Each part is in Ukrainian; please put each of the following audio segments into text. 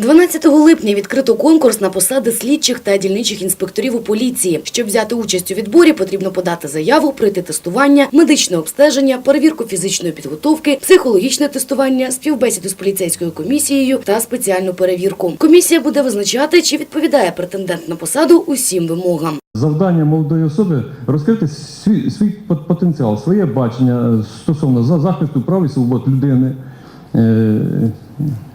12 липня відкрито конкурс на посади слідчих та дільничих інспекторів у поліції. Щоб взяти участь у відборі, потрібно подати заяву, пройти тестування, медичне обстеження, перевірку фізичної підготовки, психологічне тестування, співбесіду з поліцейською комісією та спеціальну перевірку. Комісія буде визначати, чи відповідає претендент на посаду усім вимогам. Завдання молодої особи розкрити свій, свій потенціал, своє бачення е, стосовно за- захисту прав і свобод людини,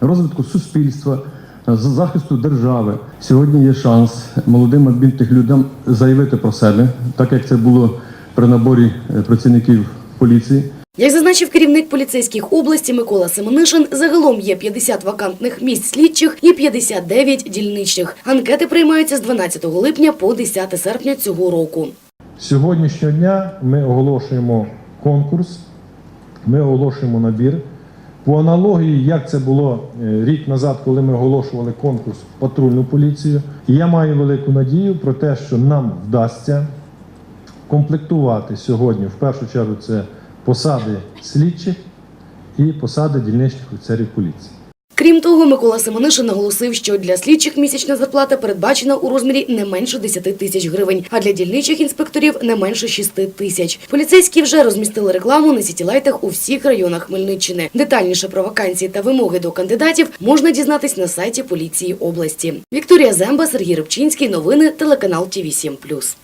розвитку суспільства, е, захисту держави. Сьогодні є шанс молодим обітних людям заявити про себе, так як це було при наборі е, працівників поліції. Як зазначив керівник поліцейських області Микола Семенишин, загалом є 50 вакантних місць слідчих і 59 дільничних. Анкети приймаються з 12 липня по 10 серпня цього року. Сьогоднішнього дня ми оголошуємо конкурс, ми оголошуємо набір. По аналогії, як це було е, рік назад, коли ми оголошували конкурс в патрульну поліцію. Я маю велику надію про те, що нам вдасться комплектувати сьогодні, в першу чергу, це посади слідчих і посади дільничних офіцерів поліції. Крім того, Микола Семенишин наголосив, що для слідчих місячна зарплата передбачена у розмірі не менше 10 тисяч гривень, а для дільничих інспекторів не менше 6 тисяч. Поліцейські вже розмістили рекламу на сітілайтах у всіх районах Хмельниччини. Детальніше про вакансії та вимоги до кандидатів можна дізнатись на сайті поліції області. Вікторія Земба, Сергій Рибчинський. Новини телеканал ТІВІ 7+.